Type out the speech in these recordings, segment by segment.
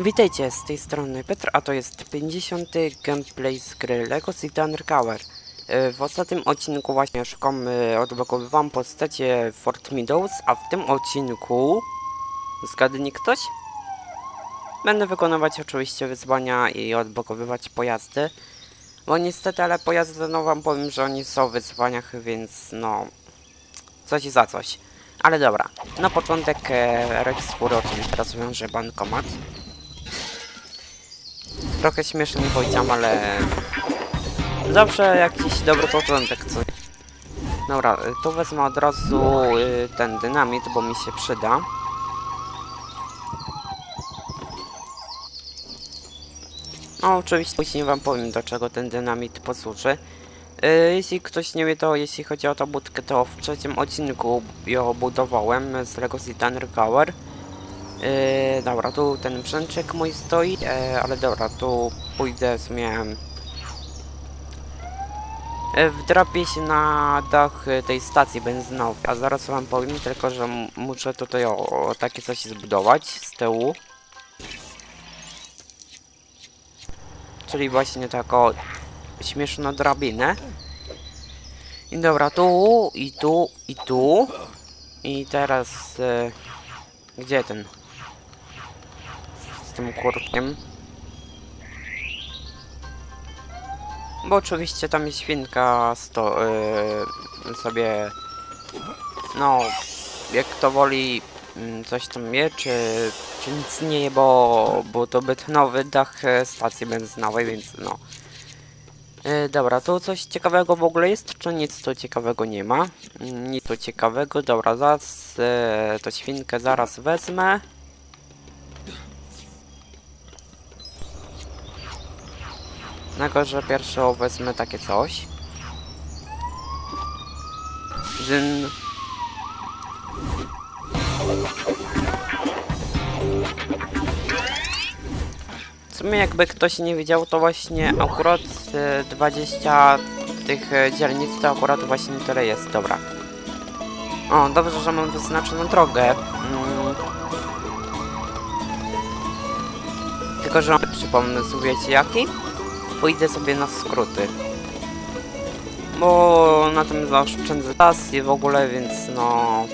Witajcie, z tej strony Petr, a to jest 50. gameplay z gry LEGO City Undercover. E, W ostatnim odcinku właśnie szukamy, odblokowywałam postacie Fort Meadows, a w tym odcinku... Zgadnie ktoś? Będę wykonywać oczywiście wyzwania i odblokowywać pojazdy. Bo niestety, ale pojazdy, no wam powiem, że oni są w wyzwaniach, więc no... Coś za coś. Ale dobra, na początek e, Rex Fury, czym teraz wiąże bankomat. Trochę śmiesznie powiedziałam, ale zawsze jakiś dobry początek, co? Dobra, tu wezmę od razu y, ten dynamit, bo mi się przyda. No, oczywiście później wam powiem, do czego ten dynamit posłuży. Y, Jeśli ktoś nie wie, to jeśli chodzi o tą budkę, to w trzecim odcinku ją budowałem z Lego City Undercover. Yy, dobra, tu ten brzęczek mój stoi, yy, ale dobra, tu pójdę w sumie... Yy, wdrapię się na dach tej stacji benzynowej, a zaraz wam powiem tylko, że muszę tutaj o, o takie coś zbudować z tyłu. Czyli właśnie taką śmieszną drabinę. I dobra, tu, i tu, i tu. I teraz... Gdzie ten? Tym kurkiem. Bo oczywiście tam jest świnka sto, yy, sobie no jak to woli mm, coś tam je, czy, czy nic nie je, bo, bo to nowy dach e, stacji benzynowej, więc no. Yy, dobra, tu coś ciekawego w ogóle jest, czy nic tu ciekawego nie ma? Nic tu ciekawego, dobra, zaraz yy, to świnkę zaraz wezmę. Tylko, że pierwszą wezmę takie coś. Żyn. W sumie jakby ktoś nie wiedział, to właśnie akurat e, 20 tych e, dzielnic to akurat właśnie tyle jest, dobra. O, dobrze, że mam wyznaczoną drogę. Mm. Tylko, że mam lepszy pomysł, wiecie jaki? Pójdę sobie na skróty. Bo na tym zaoszczędzę czas i w ogóle, więc no...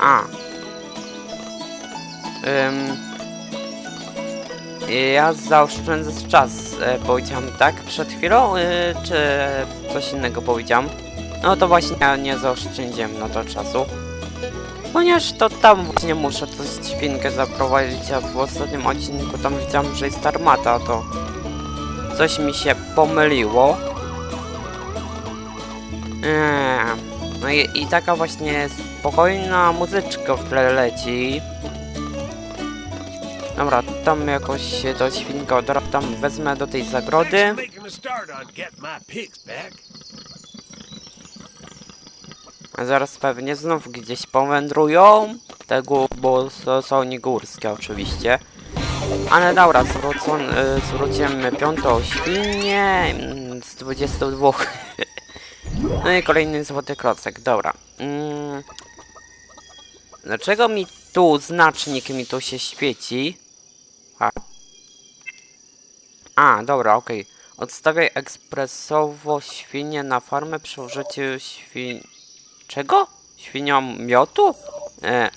A. Ym... Ja zaoszczędzę czas, e, powiedziałem tak przed chwilą, y, czy coś innego powiedziałem? No to właśnie ja nie zaoszczędziłem na to czasu. Ponieważ to tam właśnie muszę coś świnkę zaprowadzić, a w ostatnim odcinku tam widziałem, że jest armata, to coś mi się pomyliło. Eee, no i, i taka właśnie spokojna muzyczka w tle leci. Dobra, tam jakoś się do świnka odra... tam wezmę do tej zagrody. A zaraz pewnie znów gdzieś powędrują. Tego, bo są nie górskie oczywiście. Ale dobra, zwrócą, y, zwrócimy piątą świnię mm, z 22. no i kolejny złoty klocek, dobra. Mm. Dlaczego mi tu znacznik mi tu się świeci? A, A dobra, okej. Odstawiaj ekspresowo świnię na farmę przy użyciu świn... Czego? Świniomiotu? E.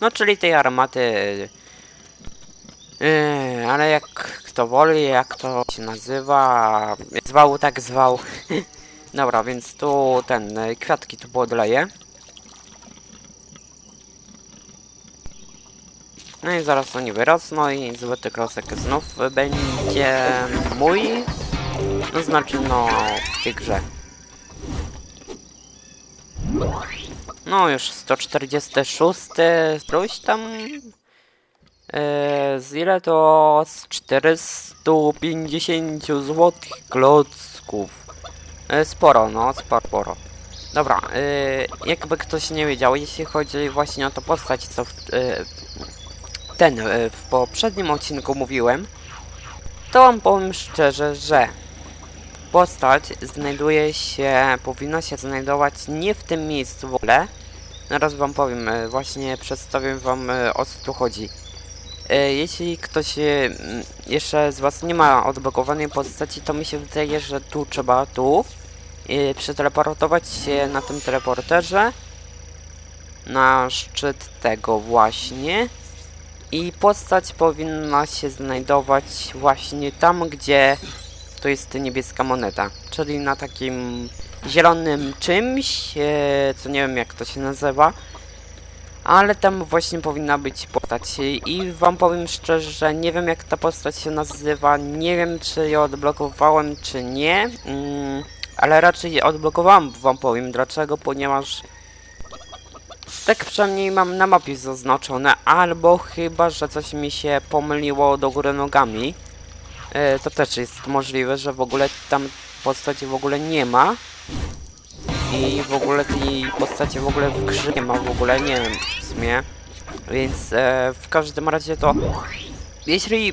No, czyli tej armaty. E, ale jak kto woli, jak to się nazywa. Zwał tak zwał. Dobra, więc tu ten e, kwiatki tu podleję. No i zaraz oni wyrosną i złoty krosek znów będzie mój. No znaczy no w tej grze. No już 146, coś tam. E, z ile to? Z 450 złotych klocków. E, sporo, no, sporo, sporo. Dobra, e, jakby ktoś nie wiedział, jeśli chodzi właśnie o tą postać, co w, ten w poprzednim odcinku mówiłem, to wam powiem szczerze, że postać znajduje się, powinna się znajdować nie w tym miejscu w ogóle, Zaraz wam powiem, e, właśnie przedstawię wam e, o co tu chodzi. E, Jeśli ktoś jeszcze z was nie ma odblokowanej postaci, to mi się wydaje, że tu trzeba tu przeteleportować się na tym teleporterze na szczyt tego właśnie i postać powinna się znajdować właśnie tam, gdzie to jest niebieska moneta, czyli na takim zielonym czymś, e, co nie wiem jak to się nazywa, ale tam właśnie powinna być postać i wam powiem szczerze, że nie wiem jak ta postać się nazywa, nie wiem czy ją odblokowałem czy nie, mm, ale raczej odblokowałem wam powiem dlaczego, ponieważ tak przynajmniej mam na mapie zaznaczone, albo chyba, że coś mi się pomyliło do góry nogami. E, to też jest możliwe, że w ogóle tam postaci w ogóle nie ma. I w ogóle tej postaci w ogóle w grze nie ma w ogóle, nie wiem w sumie. Więc e, w każdym razie to... Jeśli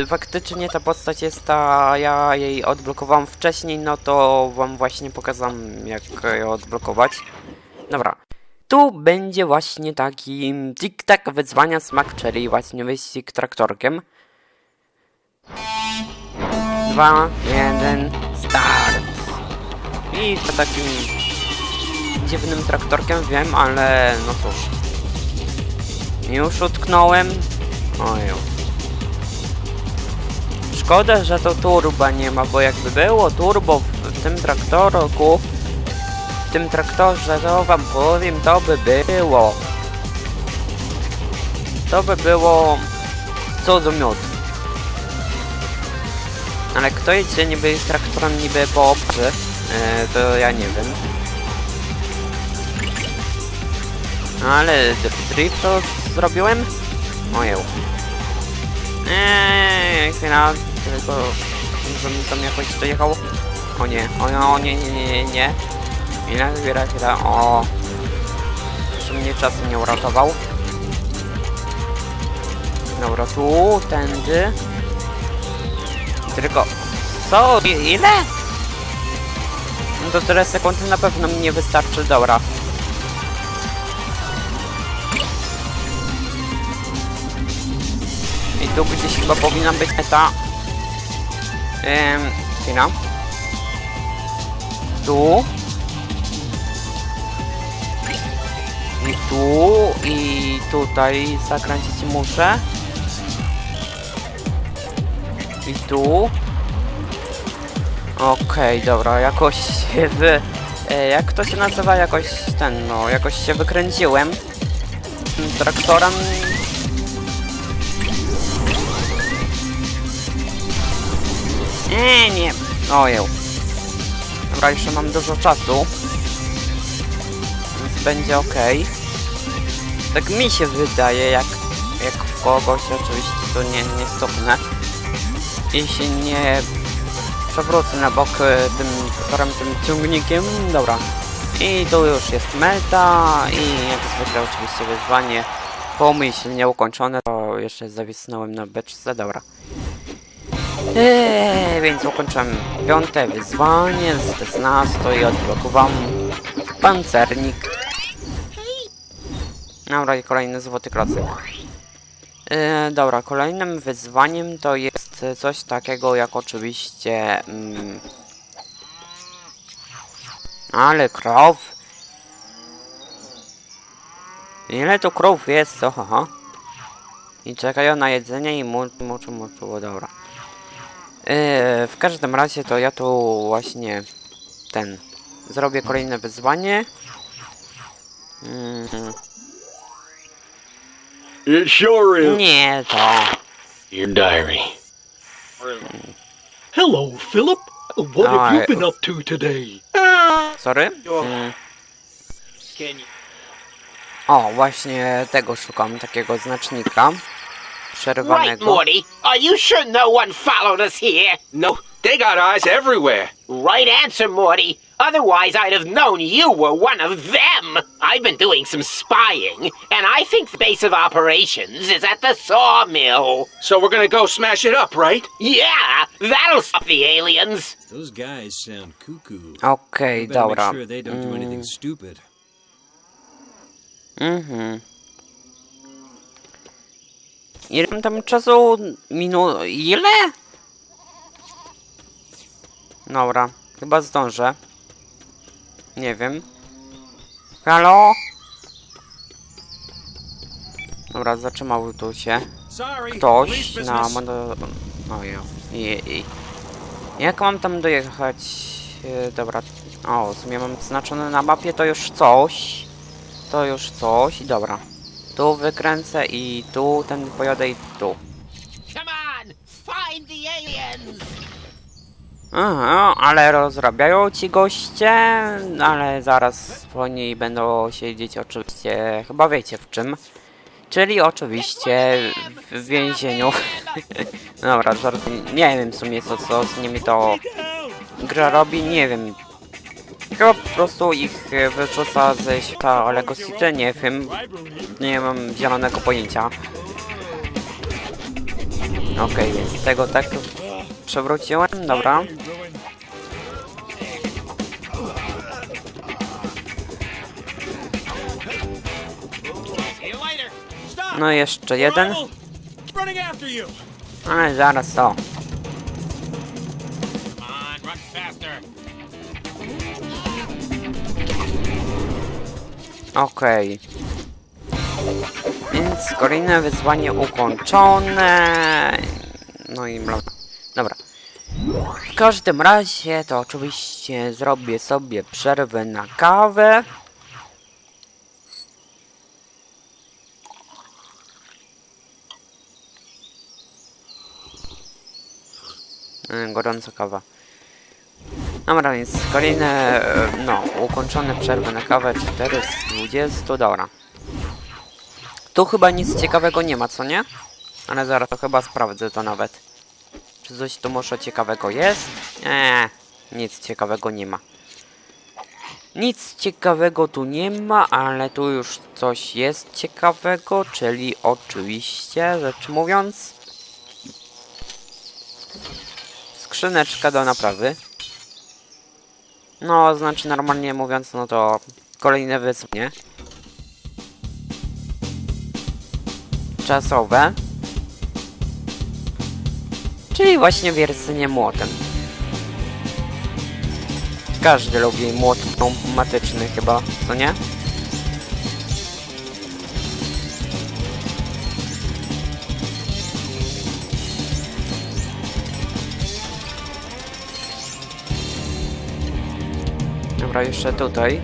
e, faktycznie ta postać jest ta, ja jej odblokowałem wcześniej, no to wam właśnie pokazam jak ją odblokować. Dobra. Tu będzie właśnie taki tik-tak wyzwania smak, czyli właśnie wyścig traktorkiem. Dwa, jeden, start. I to takim dziwnym traktorkiem wiem, ale no cóż. Już utknąłem. Oju. Szkoda, że to turba nie ma, bo jakby było turbo w tym traktorku, w tym traktorze, to wam powiem, to by było. To by było co do. Ale kto jedzie niby traktorem niby po obcy, e, to ja nie wiem. Ale dr- drift to zrobiłem? Ojeł. Eee, chwila, tylko żebym tam jakoś dojechał. O nie, o, o nie, nie, nie, nie, nie. Chwila, chwila, chwila, o. Jeszcze mnie czas nie uratował. Dobra, tu, tędy. Tylko... Co? I- Ile? No to tyle sekund na pewno mi nie wystarczy, dobra. I tu gdzieś chyba powinna być meta. Ehm, chwila. Tu. I tu, i tutaj zakręcić muszę. I tu. Okej, dobra, jakoś się wy... E, jak to się nazywa? Jakoś ten, no, jakoś się wykręciłem. Tym Traktorem... Nie, nie. Ojeł. Dobra, jeszcze mam dużo czasu. Więc będzie ok. Tak mi się wydaje, jak, jak w kogoś oczywiście to nie, nie stopnę. Jeśli nie przewrócę na bok e, tym torem, tym ciągnikiem, dobra. I tu już jest meta i jak zwykle oczywiście wyzwanie pomyślnie ukończone, to jeszcze zawisnąłem na beczce, dobra. Eee, więc ukończyłem piąte wyzwanie z 16 i odblokowałem pancernik. Dobra, i kolejny złoty klocek. E, dobra, kolejnym wyzwaniem to jest coś takiego jak oczywiście... Mm, ale krow! Ile tu krów jest? Oho. I czekają na jedzenie i muczą, muczą, muczą, dobra. E, w każdym razie to ja tu właśnie ten... Zrobię kolejne wyzwanie. Mm, It sure is. nie to. Your diary. Hello, Philip. What have Alright. you been up to today? Sorry? Mm. O, właśnie tego szukam, takiego znacznika. Right, Przerwanego. Morty. Are you sure no one followed us here? No, they got eyes everywhere. Right answer, Morty. Otherwise, I'd have known you were one of them. I've been doing some spying, and I think the base of operations is at the sawmill. So we're gonna go smash it up, right? Yeah, that'll stop the aliens. Those guys sound cuckoo. Okej, We better dobra. make sure they don't do Mm, anything stupid. Mhm. Ile mam tam czasu? Minu... Ile? Dobra, chyba zdążę. Nie wiem. Halo? Dobra, zatrzymał tu się ktoś na mono... Ojej. I, i. Jak mam tam dojechać? E, Dobra. O, w sumie mam znaczone na mapie, to już coś. To już coś. Dobra. Tu wykręcę i tu, ten pojadę i tu. Aha, ale rozrabiają ci goście, ale zaraz oni będą siedzieć oczywiście, chyba wiecie w czym. Czyli oczywiście w więzieniu. Dobra, żart, nie wiem w sumie co, co z nimi to gra robi, nie wiem. Chyba po prostu ich wyrzuca ze świata Lego City, nie wiem. Nie mam zielonego pojęcia. Okej, więc tego tak przewróciłem, dobra. No jeszcze jeden, ale zaraz to. Okej. Więc kolejne wyzwanie ukończone. No i. W każdym razie to oczywiście zrobię sobie przerwę na kawę. Mm, Gorąca kawa. Dobra, więc kolejne, e, no, ukończone przerwy na kawę 4 z 20, dobra. Tu chyba nic ciekawego nie ma, co nie? Ale zaraz to chyba sprawdzę to nawet. Czy coś tu może ciekawego jest? Nie, nic ciekawego nie ma. Nic ciekawego tu nie ma, ale tu już coś jest ciekawego, czyli oczywiście, rzecz mówiąc, skrzyneczka do naprawy. No, znaczy normalnie mówiąc, no to kolejne wyzwanie. Czasowe. Czyli właśnie wiercenie młotem. Każdy lubi młot pneumatyczny chyba, co nie? Dobra, jeszcze tutaj.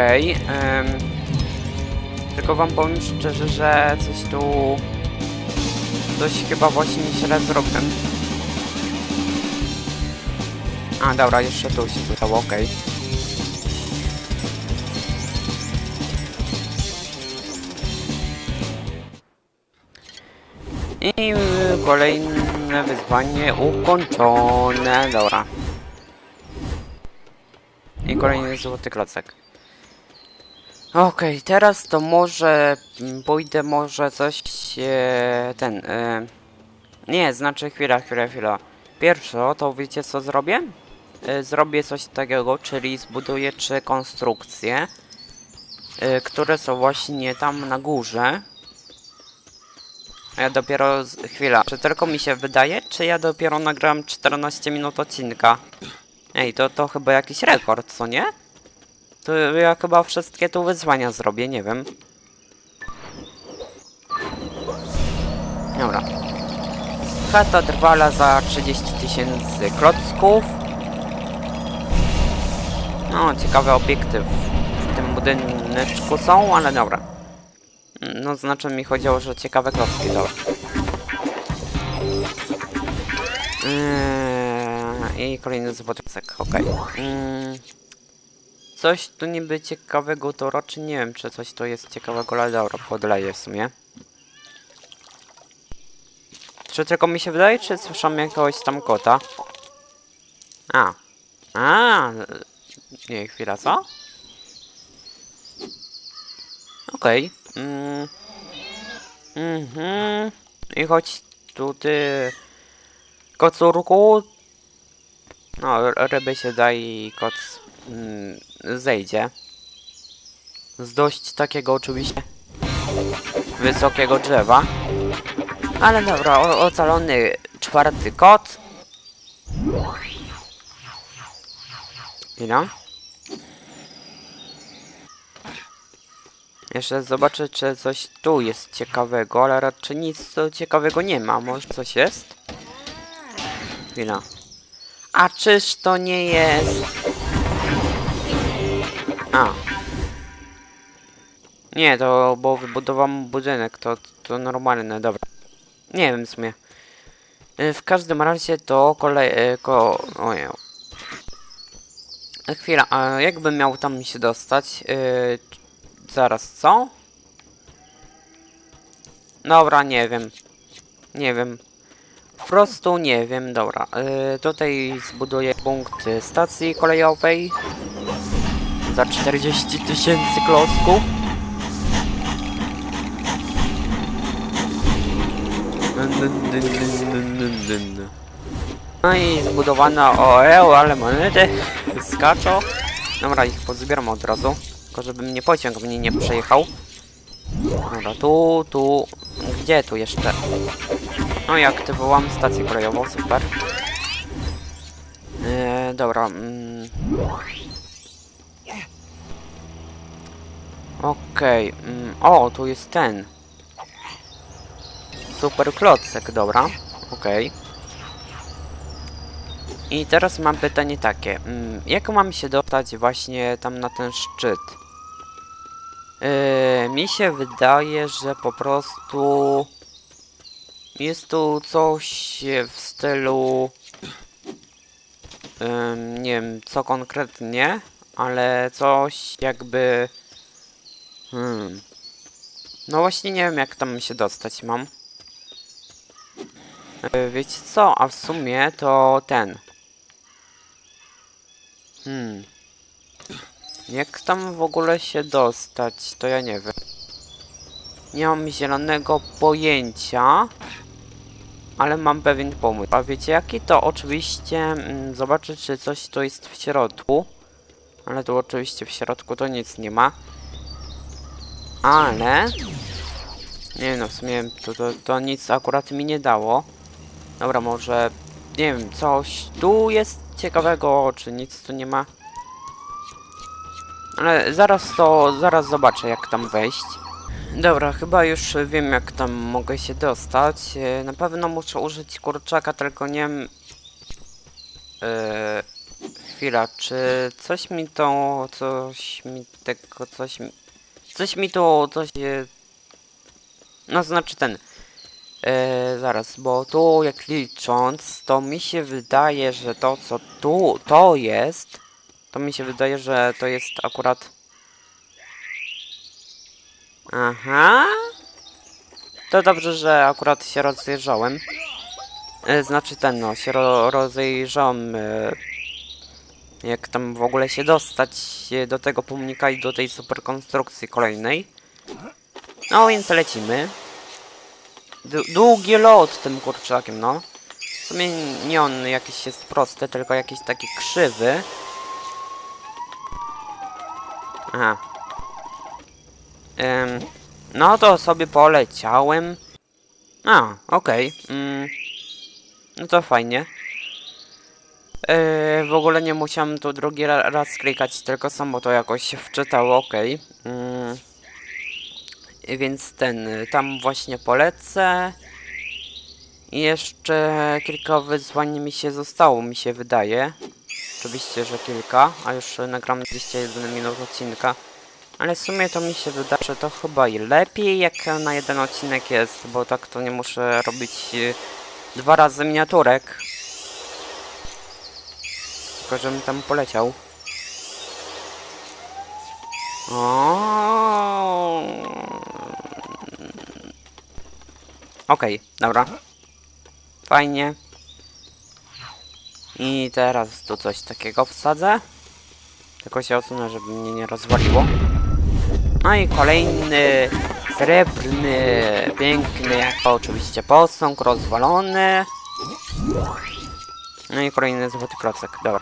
Okej. em, tylko wam powiem szczerze, że coś tu... Coś chyba właśnie źle zrobiłem. A, dobra, jeszcze tu się udało, okej. I y, kolejne wyzwanie ukończone, dobra. I kolejny złoty klocek. Okej, teraz to może mm, pójdę może coś e, ten e, nie, znaczy chwila, chwila, chwila. Pierwsze to wiecie co zrobię? E, zrobię coś takiego, czyli zbuduję trzy konstrukcje, które są właśnie tam na górze. Ja dopiero chwila, czy tylko mi się wydaje, czy ja dopiero nagrałem 14 minut odcinka? Ej, to to chyba jakiś rekord, co nie? To ja chyba wszystkie tu wyzwania zrobię, nie wiem. Dobra. Chata trwala za 30 tysięcy klocków. No, ciekawe obiekty w, tym budyneczku są, ale dobra. No, znaczy mi chodziło, że ciekawe klocki, dobra. Eee, I kolejny złotysek, okej. Mm, Coś tu niby ciekawego to raczej nie wiem, czy coś to jest ciekawego, ale dobra, podleję w sumie. Czy tylko mi się wydaje, czy słyszałem jakiegoś tam kota? A. A. Nie, chwila, co? Okej. Mm. Mhm. I chodź tu ty... Kocurku. No, ryby się da i mm, zejdzie. Z dość takiego oczywiście wysokiego drzewa. Ale dobra, ocalony czwarty kot. Chwila. Jeszcze zobaczę, czy coś tu jest ciekawego, ale raczej nic ciekawego nie ma. Może coś jest? Chwila. A czyż to nie jest... A. Nie, to bo wybudowałem budynek, to, to normalne, dobra. Nie wiem w sumie. Y, W każdym razie to kolej... y, Ko... Ojej. Chwila, a jakbym miał tam się dostać? Yy, zaraz, co? Dobra, nie wiem. Nie wiem. Po prostu nie wiem, dobra. Yy, tutaj zbuduję punkt stacji kolejowej. Za 40 tysięcy klocków. No i zbudowana OEO, ale monety skaczą. Dobra, ich pozbieram od razu. Tylko żeby mnie pociąg mnie nie przejechał. Dobra, tu, tu. Gdzie tu jeszcze? No i aktywowałam stację kolejową, super. Eee, dobra. Mm. Okej. mm, o, tu jest ten. Super klocek, dobra. Okej. I teraz mam pytanie takie. mm, Jak mam się dostać właśnie tam na ten szczyt? Yy, mi się wydaje, że po prostu jest tu coś w stylu ym, nie wiem co konkretnie, ale coś jakby hmm. no właśnie nie wiem jak tam się dostać mam. Yy, wiecie co, a w sumie to ten. Hmm. Jak tam w ogóle się dostać, to ja nie wiem. Nie mam zielonego pojęcia, ale mam pewien pomysł. A wiecie jaki? To oczywiście mm, zobaczę, czy coś tu jest w środku. Ale tu oczywiście w środku to nic nie ma. Ale... Nie no, w sumie to, to, to nic akurat mi nie dało. Dobra, może... Nie wiem, coś tu jest ciekawego, czy nic tu nie ma. Ale zaraz to, zaraz zobaczę jak tam wejść. Dobra, chyba już wiem jak tam mogę się dostać. E, Na pewno muszę użyć kurczaka, tylko nie wiem... E, chwila, czy coś mi to, coś mi tego, coś mi... Coś mi tu, coś... No znaczy ten... E, zaraz, bo tu jak licząc, to mi się wydaje, że to co tu, to jest, to mi się wydaje, że to jest akurat... Aha. To dobrze, że akurat się rozejrzałem. E, znaczy ten, no, się ro rozejrzałem, e, jak tam w ogóle się dostać e, do tego pomnika i do tej super konstrukcji kolejnej. No więc lecimy. D długi lot tym kurczakiem, no. W sumie nie on jakiś jest prosty, tylko jakiś taki krzywy. Aha. Ym, no to sobie poleciałem. A, okej. Mm, no to fajnie. Yy, w ogóle nie musiałem tu drugi ra raz klikać, tylko samo to jakoś się wczytało, okej. Mm. I Więc ten, tam właśnie polecę. I jeszcze kilka wyzwań mi się zostało, mi się wydaje. Oczywiście, że kilka, a już nagram 201 minut odcinka. Ale w sumie to mi się wydaje, że to chyba i lepiej jak na jeden odcinek jest, bo tak to nie muszę robić y, dwa razy miniaturek. Tylko żebym tam poleciał. O. Okej, dobra. Fajnie. I teraz tu coś takiego wsadzę. Tylko się odsunę, żeby mnie nie rozwaliło. No i kolejny srebrny, piękny, jak oczywiście posąg, rozwalony. No i kolejny złoty klocek, dobra.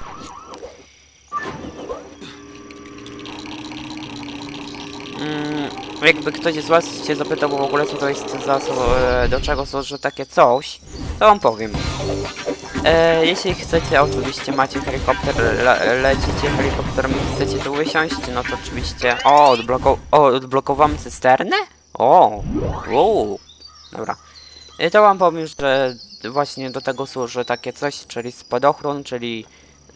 Mm, jakby ktoś z was się zapytał w ogóle co to jest za, e, do czego służy takie coś, to wam powiem. E, jeśli chcecie, oczywiście macie helikopter, le, lecicie helikopterem i chcecie tu wysiąść, no to oczywiście... O, odbloko o odblokowałem cysternę? O, wow. Dobra. E, to wam powiem, że właśnie do tego służy takie coś, czyli spadochron, czyli...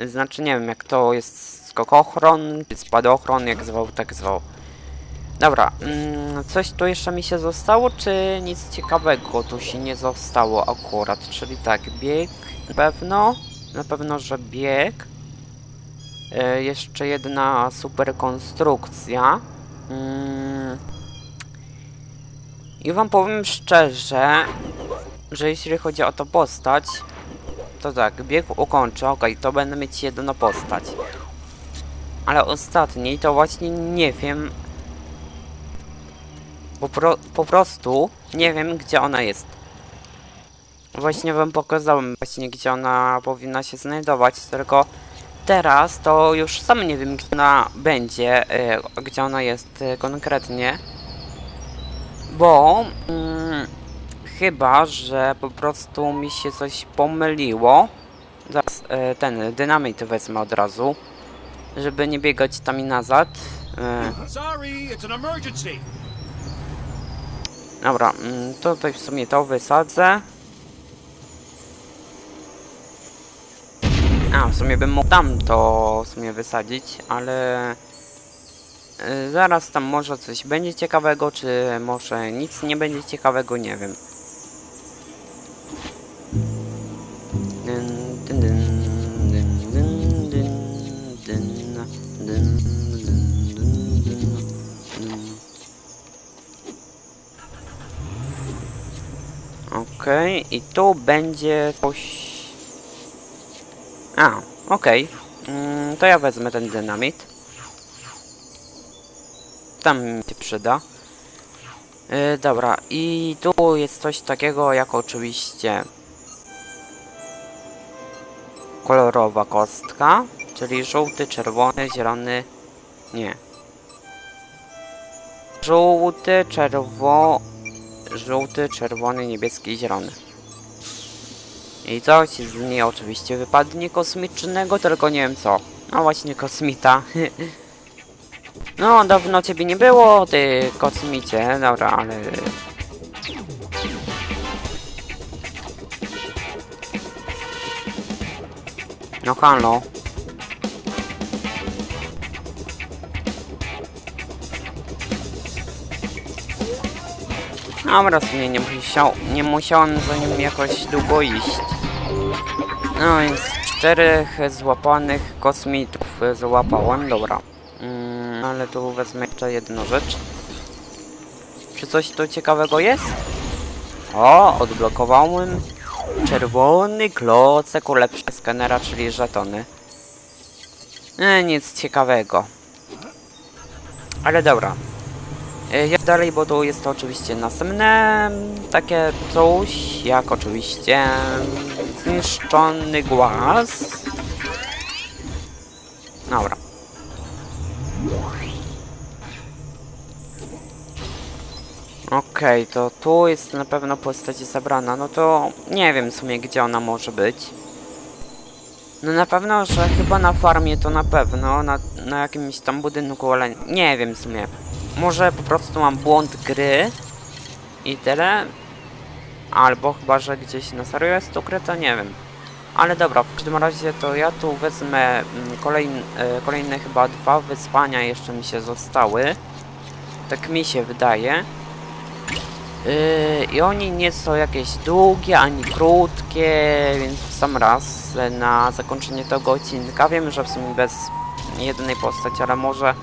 Znaczy nie wiem jak to jest skokochron, spadochron, jak zwał, tak zwał. Dobra, mm, coś tu jeszcze mi się zostało, czy nic ciekawego tu się nie zostało akurat? Czyli tak, bieg na pewno, na pewno, że bieg. E, jeszcze jedna super konstrukcja. Mm. I wam powiem szczerze, że jeśli chodzi o to postać, to tak, bieg ukończę, okej, to będę mieć jedną postać. Ale ostatniej to właśnie nie wiem, po, pro, po prostu nie wiem, gdzie ona jest. Właśnie wam pokazałem właśnie, gdzie ona powinna się znajdować, tylko teraz to już sam nie wiem, gdzie ona będzie, e, gdzie ona jest e, konkretnie. Bo mm, chyba, że po prostu mi się coś pomyliło. Zaraz e, ten dynamit wezmę od razu, żeby nie biegać tam i nazad. E, Sorry, it's an emergency. Dobra, mm, tutaj w sumie to wysadzę. A, w sumie bym mógł tam to w sumie wysadzić, ale... y, Zaraz tam może coś będzie ciekawego, czy może nic nie będzie ciekawego, nie wiem. Okej, i tu będzie coś... A, okej. Mm, to ja wezmę ten dynamit. Tam mi się przyda. Yy, dobra, i tu jest coś takiego jak oczywiście... Kolorowa kostka, czyli żółty, czerwony, zielony... Nie. Żółty, czerwo żółty, czerwony, niebieski i zielony. I coś z niej oczywiście wypadnie kosmicznego, tylko nie wiem co. No właśnie kosmita. no, dawno ciebie nie było, ty kosmicie. Dobra, ale... No halo. Dobra, w sumie nie, musiał, nie musiałem za nim jakoś długo iść. No więc czterech złapanych kosmitów złapałem, dobra. Mm, ale tu wezmę jeszcze jedną rzecz. Czy coś tu ciekawego jest? O, odblokowałem czerwony klocek ulepszy skanera, czyli żetony. E, nic ciekawego. Ale dobra, Jak dalej, bo tu jest to oczywiście następne takie coś, jak oczywiście zniszczony głaz. Dobra. Okej, to tu jest na pewno postać zabrana, no to nie wiem w sumie gdzie ona może być. No na pewno, że chyba na farmie to na pewno, na, na jakimś tam budynku, ale nie wiem w sumie. Może po prostu mam błąd gry i tyle. Albo chyba, że gdzieś na serio jest ukryte, nie wiem. Ale dobra, w każdym razie to ja tu wezmę mm, kolejne, kolejne chyba dwa wyzwania jeszcze mi się zostały. Tak mi się wydaje. Yy, I oni nie są jakieś długie ani krótkie, więc w sam raz na zakończenie tego odcinka. Wiem, że w sumie bez jednej postaci, ale może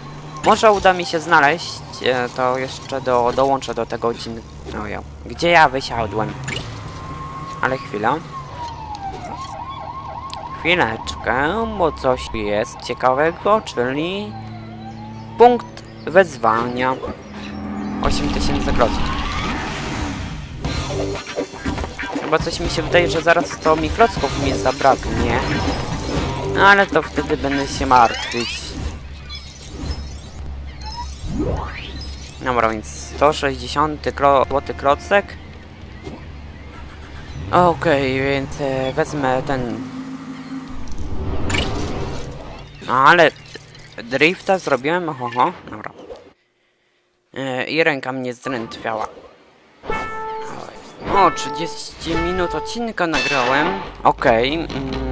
może uda mi się znaleźć, e, to jeszcze do, dołączę do tego odcinka. No gdzie ja wysiadłem? Ale chwila. chwileczkę, bo coś jest ciekawego, czyli punkt wezwania. 8000 klocków. Chyba coś mi się wydaje, że zaraz to mi klocków mi zabraknie. No, Ale to wtedy będę się martwić. Dobra, więc 160 klo złoty klocek. Okej, więc e, wezmę ten... No, ale drifta zrobiłem, oho, dobra. E, I ręka mnie zdrętwiała. O, 30 minut odcinka nagrałem. Okej. mm.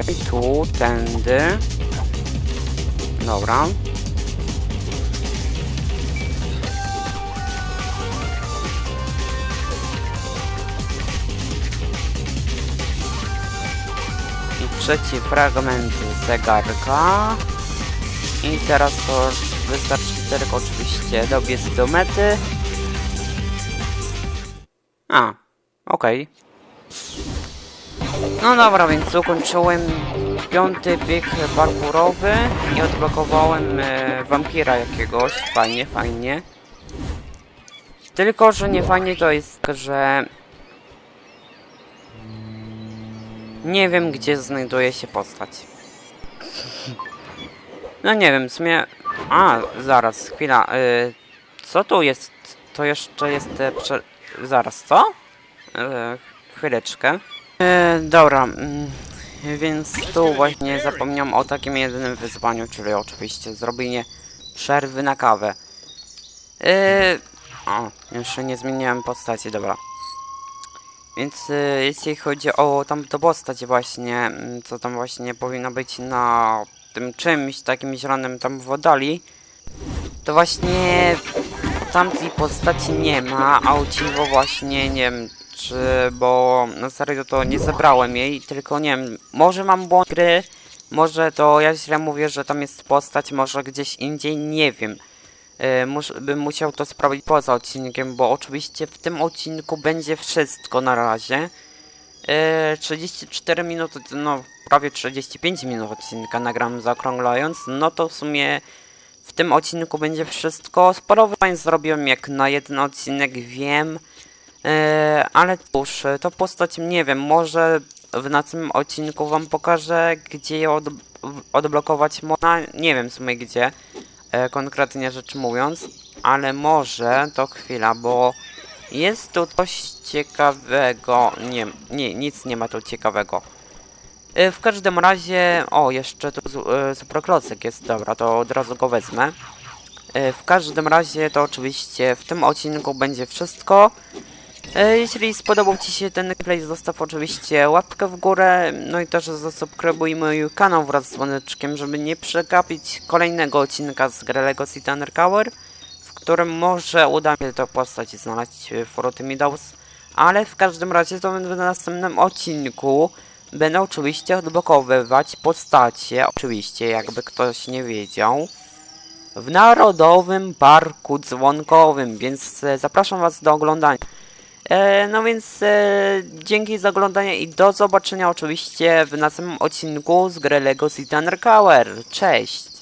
Okej, tu, tędy. Dobra. I trzeci fragment zegarka. I teraz to wystarczy tylko oczywiście dobiec do mety. A, okej. No dobra, więc ukończyłem piąty bieg parkurowy i odblokowałem e, wampira jakiegoś. Fajnie, fajnie. Tylko, że nie fajnie to jest, że nie wiem, gdzie znajduje się postać. No nie wiem, w sumie... A, zaraz, chwila. Y, co tu jest? To jeszcze jest... E, prze... Zaraz, co? E, chwileczkę. E, dobra, mm, więc tu właśnie zapomniałem o takim jedynym wyzwaniu, czyli oczywiście zrobienie przerwy na kawę. E, o, jeszcze nie zmieniałem postaci, dobra. Więc e, jeśli chodzi o tamtą postać właśnie, mm, co tam właśnie powinno być na tym czymś takim zielonym tam w oddali, to właśnie tamtej postaci nie ma, a dziwo właśnie nie wiem czy, bo na serio to nie zebrałem jej, tylko nie wiem, może mam błąd gry, może to ja źle mówię, że tam jest postać, może gdzieś indziej, nie wiem. Yy, mus, bym musiał to sprawdzić poza odcinkiem, bo oczywiście w tym odcinku będzie wszystko na razie. Yy, 34 minuty, no prawie 35 minut odcinka nagram zaokrąglając, no to w sumie w tym odcinku będzie wszystko. Sporo wyzwań zrobiłem jak na jeden odcinek, wiem. Yy, ale cóż, to postać nie wiem, może w następnym odcinku wam pokażę, gdzie ją od, odblokować można. Nie wiem w sumie gdzie, e, konkretnie rzecz mówiąc, ale może to chwila, bo jest tu coś ciekawego. Nie, nie, nic nie ma tu ciekawego. E, W każdym razie, o, jeszcze tu e, superklocek jest, dobra, to od razu go wezmę. E, W każdym razie to oczywiście w tym odcinku będzie wszystko. E, Jeśli spodobał Ci się ten gameplay, zostaw oczywiście łapkę w górę, no i też zasubskrybuj mój kanał wraz z dzwoneczkiem, żeby nie przegapić kolejnego odcinka z gry Lego City Undercover, w którym może uda mi się tę postać znaleźć w Foroty Meadows, ale w każdym razie to w następnym odcinku będę oczywiście odblokowywać postacie, oczywiście jakby ktoś nie wiedział w Narodowym Parku Dzwonkowym, więc e, zapraszam Was do oglądania. E, no więc e, dzięki za oglądanie i do zobaczenia oczywiście w następnym odcinku z gry Lego City Undercover. Cześć!